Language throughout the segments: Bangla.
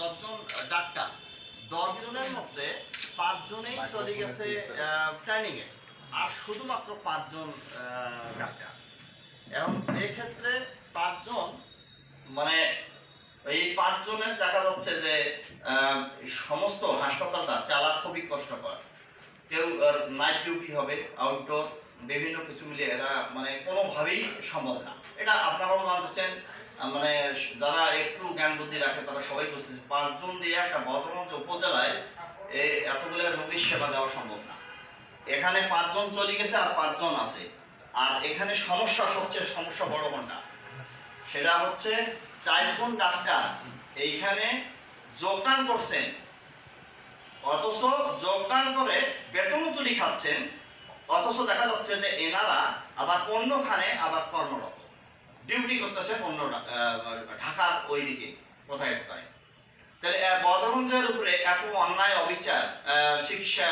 দশজন ডাক্তার। দশজনের মধ্যে পাঁচজনেই চলে গেছে ট্রেনিং এ আর শুধুমাত্র পাঁচজন ডাক্তার। এবং এক্ষেত্রে পাঁচজন মানে এই পাঁচজনের দেখা যাচ্ছে যে আহ, সমস্ত হাসপাতালটা চালা খুবই কষ্টকর। কেউ নাইট ডিউটি হবে আউটডোর বিভিন্ন কিছু মিলে এরা মানে কোনোভাবেই সম্ভব না। এটা আপনারাও জানতেছেন মানে যারা একটু জ্ঞান বুদ্ধি রাখে, তারা সবাই বুঝতেছে পাঁচজন দিয়ে একটা বদরগঞ্জ উপজেলায় এতগুলো রোগীর সেবা দেওয়া সম্ভব না। এখানে পাঁচজন চলে গেছে আর পাঁচজন আছে। আর এখানে সমস্যা সবচেয়ে, সমস্যা বড় কোনটা? সেটা হচ্ছে চারজন ডাক্তার এইখানে যোগদান করছেন। অথচ যোগদান করে বেতন তুলি খাচ্ছেন। অথচ দেখা যাচ্ছে যে এনারা আবার অন্যখানে আবার কর্মরত। ডিউটি করতেছেন অন্য আহ, ঢাকার ওইদিকে কোথায় কোথায় তাহলে আহ, বদরগঞ্জের উপরে এত অন্যায় অবিচার চিকিৎসা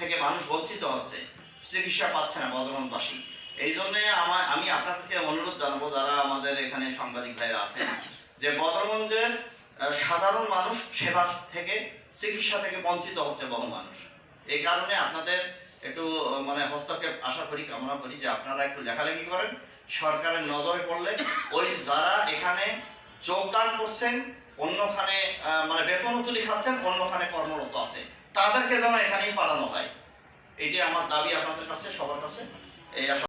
থেকে মানুষ বঞ্চিত হচ্ছে চিকিৎসা পাচ্ছে না বদরগঞ্জবাসী এই জন্যে আমার আমি আপনাদেরকে অনুরোধ জানাব যারা আমাদের এখানে সাংবাদিক ভাইরা আছেন যে বদরগঞ্জের সাধারণ মানুষ সেবা থেকে চিকিৎসা থেকে বঞ্চিত হচ্ছে বহু মানুষ। এই কারণে আপনাদের একটু মানে হস্তক্ষেপ আশা করি, কামনা করি যে আপনারা একটু লেখালেখি করেন। সরকারের নজরে পড়লে ওই যারা এখানে যোগদান করছেন, অন্যখানে মানে বেতন তুলি খাচ্ছেন, অন্যখানে কর্মরত আছে, তাদেরকে যেন এখানেই পাঠানো হয়। এটি আমার দাবি আপনাদের কাছে, সবার কাছে। এই